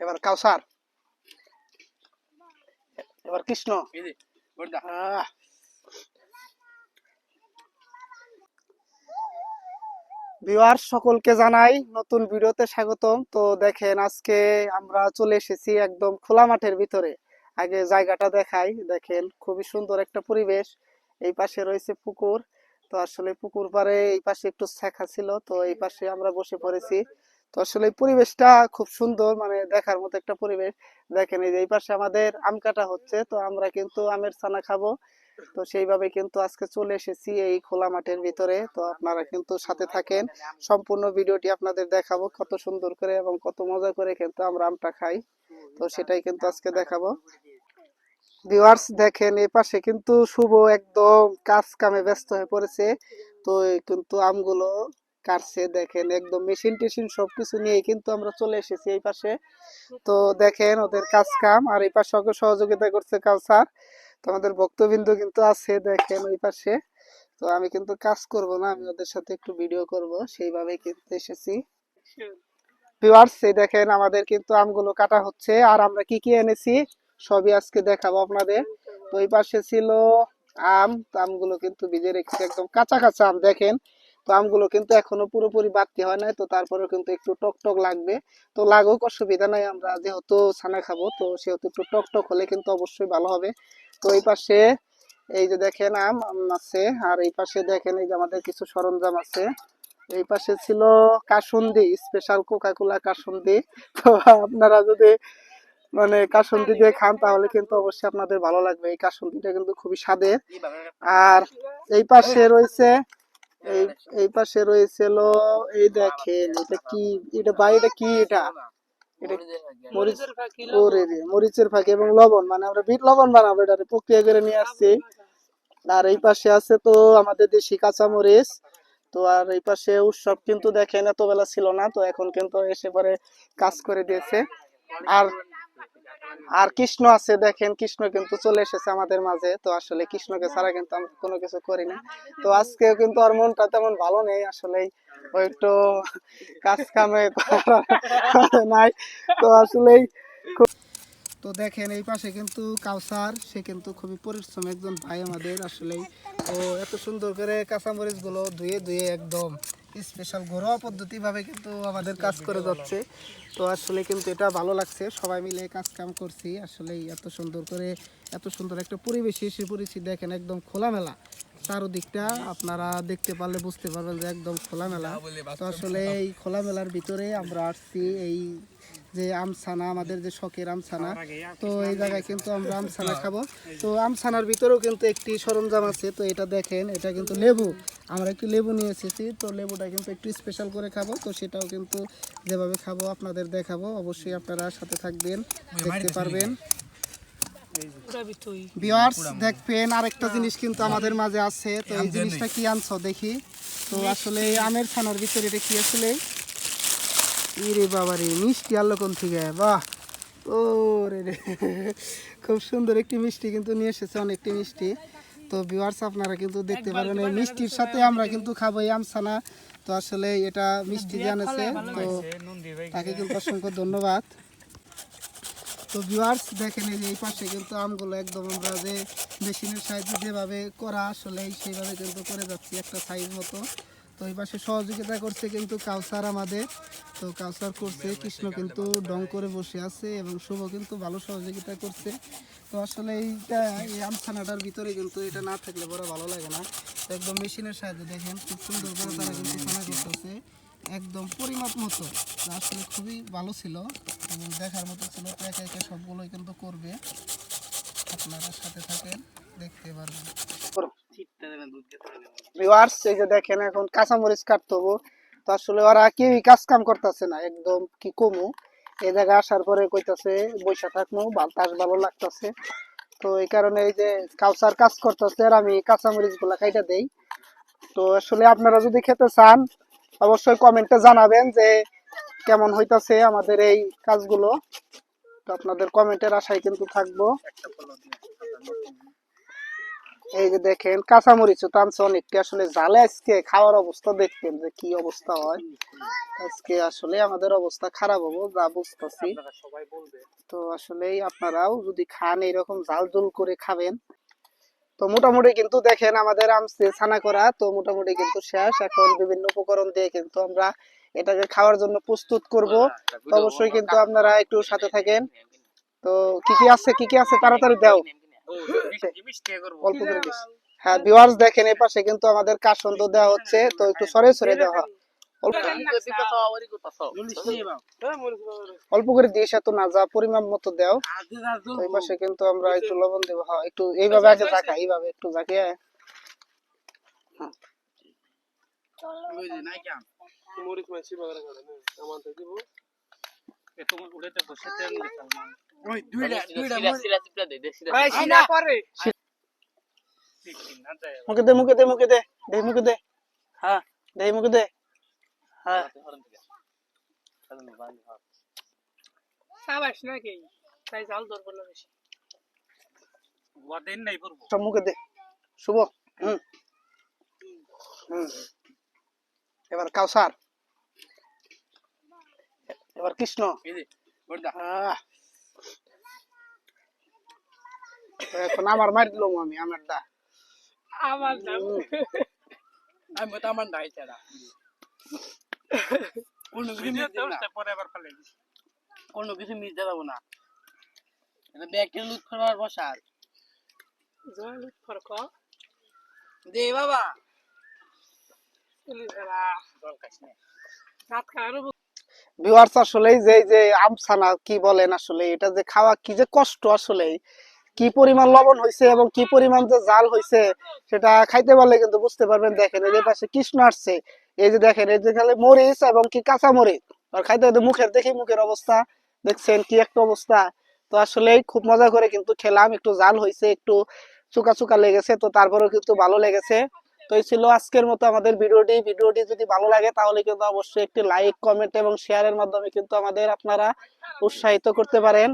এবার কাউসার। এবার কৃষ্ণ। ভিউয়ার সকলকে জানাই নতুন ভিডিওতে স্বাগতম। তো দেখেন আজকে আমরা চলে এসেছি একদম খোলা মাঠের ভিতরে। আগে জায়গাটা দেখাই। দেখেন খুবই সুন্দর একটা পরিবেশ। এই পাশে রয়েছে পুকুর। তো আসলে পুকুর পারে এই পাশে একটু শেখা ছিল। তো এই পাশে আমরা বসে পড়েছি। তো আসলে পরিবেশটা খুব সুন্দর মানে দেখার মতো একটা পরিবেশ। দেখেন এই যে এই পাশে আমাদের আম কাটা হচ্ছে, তো আমরা কিন্তু আমের ছানা খাব। তো সেইভাবে কিন্তু আজকে চলে এসেছি এই খোলা মাঠের ভিতরে। তো আপনারা কিন্তু সাথে থাকেন। সম্পূর্ণ ভিডিওটি আপনাদের দেখাবো কত সুন্দর করে এবং কত মজা করে কিন্তু আমরা আমটা খাই। তো সেটাই কিন্তু আজকে দেখাবো। ভিউয়ার্স দেখেন, এই পাশে কিন্তু শুভ একদম কাজ কামে ব্যস্ত হয়ে পড়েছে। তো কিন্তু আমগুলো কাটছে, দেখেন, একদম মেশিন টেশিন সবকিছু নিয়ে কিন্তু আমরা চলে এসেছি এই পাশে। তো দেখেন ওদের কাজ কাম, আর এই পাশে সহযোগিতা করছে কালসার তো আমাদের ভক্তবিন্দু কিন্তু আছে, দেখেন ওই পাশে। তো আমি কিন্তু কাজ করব না, আমি ওদের সাথে একটু ভিডিও করব সেইভাবে কিন্তু এসেছি। ভিউয়ার্স এই দেখেন, আমাদের কিন্তু আমগুলো কাটা হচ্ছে, আর আমরা কি কি এনেছি, সবই আজকে দেখাবো আপনাদের। তো এই পাশে ছিল আম আমগুলো কিন্তু ভিজে রেখেছি, একদম কাঁচা কাঁচা আম, দেখেন। তো আমগুলো কিন্তু এখনও পুরোপুরি বাড়তি হয় নাই, তো তারপরেও কিন্তু একটু টক টক লাগবে। তো লাগুক, অসুবিধা নাই, আমরা যেহেতু ছানা খাব, তো সেহেতু একটু টক টক হলে কিন্তু অবশ্যই ভালো হবে। তো এই পাশে এই যে দেখেন আম আছে, আর এই পাশে দেখেন এই যে আমাদের কিছু সরঞ্জাম আছে। এই পাশে ছিল kasundi special Coca Cola kasundi. তো আপনারা যদি মানে কাসুন্দি দিয়ে খান, তাহলে কিন্তু অবশ্যই আপনাদের ভালো লাগবে। এই কাসুন্দিটা কিন্তু খুবই স্বাদের। আর এই পাশে রয়েছে এই এই পাশে রয়েছিল এই দেখেন এটা কি এটা কি এটা? এটা মরিচ মরিচের ফাঁকি এবং লবণ মানে আমরা বিট লবণ বানাবো এটা প্রক্রিয়া করে নিয়ে আসছি। আর এই পাশে আছে তো আমাদের দেশি কাঁচা মরিচ তো আর এই পাশে উৎসব কিন্তু দেখেন এত বেলা ছিল না, তো এখন কিন্তু এসে পরে কাজ করে দিয়েছে। আর আর কৃষ্ণ আছে, দেখেন, কৃষ্ণ কিন্তু চলে এসেছে আমাদের মাঝে। তো আসলে কৃষ্ণকে ছাড়া কিন্তু আমরা কোনো কিছু করি না। তো আজকে কিন্তু আর মনটা তেমন ভালো নেই, আসলে ওই একটু কাজ কামে নাই। তো আসলেই খুব- তো দেখেন, এই পাশে কিন্তু কাউসার সে কিন্তু খুবই পরিশ্রম একজন ভাই আমাদের আসলেই তো এত সুন্দর করে কাঁচামরিচগুলো ধুয়ে ধুয়ে একদম স্পেশাল ঘরোয়া পদ্ধতিভাবে কিন্তু আমাদের কাজ করে যাচ্ছে। তো আসলে কিন্তু এটা ভালো লাগছে। সবাই মিলে কাজ কাম করছি। আসলে এত সুন্দর করে, এত সুন্দর একটা পরিবেশে এসে পড়েছি। দেখেন একদম খোলামেলা। চারদিকটা আপনারা দেখতে পারলে বুঝতে পারবেন যে একদম খোলামেলা। তো আসলে এই খোলামেলার ভিতরে আমরা আসছি, এই যে আমছানা, আমাদের যে শখের আমছানা। তো এই জায়গায় কিন্তু আমরা আমছানা খাব। তো আমছানার ভিতরেও কিন্তু একটি সরঞ্জাম আছে, তো এটা দেখেন, এটা কিন্তু লেবু। আমরা একটু লেবু নিয়ে এসেছি, তো লেবুটা কিন্তু একটু স্পেশাল করে খাব। তো সেটাও কিন্তু যেভাবে খাব আপনাদের দেখাবো। অবশ্যই আপনারা সাথে থাকবেন, দেখতে পারবেন। ভিউয়ার্স আরেকটা জিনিস কিন্তু আমাদের মাঝে আছে। তো এই জিনিসটা কি আনছো দেখি। তো আসলে আমের ছানার ভিতরে এটা কি আসলে? ইরে বাবারে মিষ্টি আনলো কোন থেকে? বাহ! ও রে রে খুব সুন্দর একটি মিষ্টি কিন্তু নিয়ে এসেছে, অনেকটি মিষ্টি। তো ভিউয়ার্স আপনারা কিন্তু দেখতে পারবেন, এই মিষ্টির সাথে আমরা কিন্তু খাব এই আমছানা। তো আসলে এটা মিষ্টি জানেছে তো তাকে কিন্তু অসংখ্য ধন্যবাদ। তো ভিউয়ার্স দেখেন এই যে এই পাশে কিন্তু আমগুলো একদম আমরা যে মেশিনের সাহায্যে যেভাবে করা আসলে সেইভাবে কিন্তু করে যাচ্ছি একটা সাইজ মতো। তো এই পাশে সহযোগিতা করছে কিন্তু কাউসার আমাদের। তো কাউসার করছে কৃষ্ণ কিন্তু ডং করে বসে আছে এবং শুভ কিন্তু ভালো সহযোগিতা করছে। তো আসলে এইটা এই আমছানাটার ভিতরে কিন্তু এটা না থাকলে বড় ভালো লাগে না। তো একদম মেশিনের সাহায্যে দেখেন খুব সুন্দর করে তারা কিন্তু ছানা করতেছে। একদম পরিমাপ মতো। আসলে খুবই ভালো ছিল এবং দেখার মতো ছিল। তো একে একে সবগুলোই কিন্তু করবে। আপনারা সাথে থাকেন, দেখতে পারবেন। ভিউয়ার্স এই যে দেখেন, এখন কাঁচামরিচ কাটতে হব। তো আসলে ওরা কেউই কাজ কাম করতেছে না, একদম কি কমু। এই জায়গায় আসার পরে কইতাছে বৈশা থাকব বাতাস ভালো লাগতেছে। তো এই কারণে এই যে কাউসার কাজ করতেছে, আর আমি কাঁচামরিচগুলা খাইটা দেই। তো আসলে আপনারা যদি খেতে চান অবশ্যই কমেন্টে জানাবেন যে কেমন হইতাছে আমাদের এই কাজগুলো। তো আপনাদের কমেন্টের আশায় কিন্তু থাকব। এই যে দেখেন, কাঁচামরিচ টানছে অনেকটা আসলে জালে আজকে খাওয়ার অবস্থা দেখতেন যে কি অবস্থা হয়। আজকে আসলে আমাদের অবস্থা খারাপ হব, যা বুঝতেছি। তো আসলে আপনারাও যদি খান এরকম জাল জুল করে খাবেন তো মোটামুটি কিন্তু দেখেন আমাদের আমসে ছানা করা তো মোটামুটি কিন্তু শেষ। এখন বিভিন্ন উপকরণ দিয়ে কিন্তু আমরা এটাকে খাওয়ার জন্য প্রস্তুত করব। তো অবশ্যই কিন্তু আপনারা একটু সাথে থাকেন। তো কি কি আছে কি কি আছে তাড়াতাড়ি দাও। অল্প করে হ্যাঁ ভিউয়ার্স দেখেন এই পাশে কিন্তু আমাদের কাসন্দ দেওয়া হচ্ছে। তো একটু সরে সরে দেওয়া। হয়। অল্প করে দিস এত না যা পরিমাণ মতো দাও এই পাশে কিন্তু আমরা একটু লবণ দেবো হ্যাঁ একটু এইভাবে আগে জাকা এইভাবে একটু জাকিয়ে মুখে দে মুখে দে মুখে দে দে মুখে দে হ্যাঁ দে মুখে দে হ্যাঁ। সাবাস নাকি তাই জাল ধরবো না বেশি। সব মুখে দে। শুভ। হুম। হুম। এবার কাউসার। এবার কৃষ্ণ। এখন আমার মার দিলাম আমি আমার দা আমার আমি তো আমার নাই কোনো কিছু মিস দেব না। পরে আবার ফেলে কোনো কিছু মিস দেব না। এটা ব্যাগটা লুট করবার বসার। দে বাবা। ভিউয়ার্স যে। কি বলেন আসলে এটা যে খাওয়া কি যে কষ্ট আসলে। কি পরিমাণ লবণ হয়েছে এবং কি পরিমাণ যে জাল হয়েছে সেটা খাইতে পারলে কিন্তু বুঝতে পারবেন। দেখেন এই যে পাশে কৃষ্ণ আসছে। এই যে দেখেন, এই যে খালি মরিচ এবং কি কাঁচা মরিচ। আর খাইতে খাইতে মুখের, দেখি মুখের অবস্থা। দেখছেন কি একটা অবস্থা। তো আসলে খুব মজা করে কিন্তু খেলাম। একটু জাল হয়েছে একটু চুকা চুকা লেগেছে, তো তারপরেও কিন্তু ভালো লেগেছে। তো এই ছিল আজকের মতো আমাদের ভিডিওটি। ভিডিওটি যদি ভালো লাগে তাহলে কিন্তু অবশ্যই একটি লাইক, কমেন্ট এবং শেয়ারের মাধ্যমে কিন্তু আমাদের আপনারা উৎসাহিত করতে পারেন।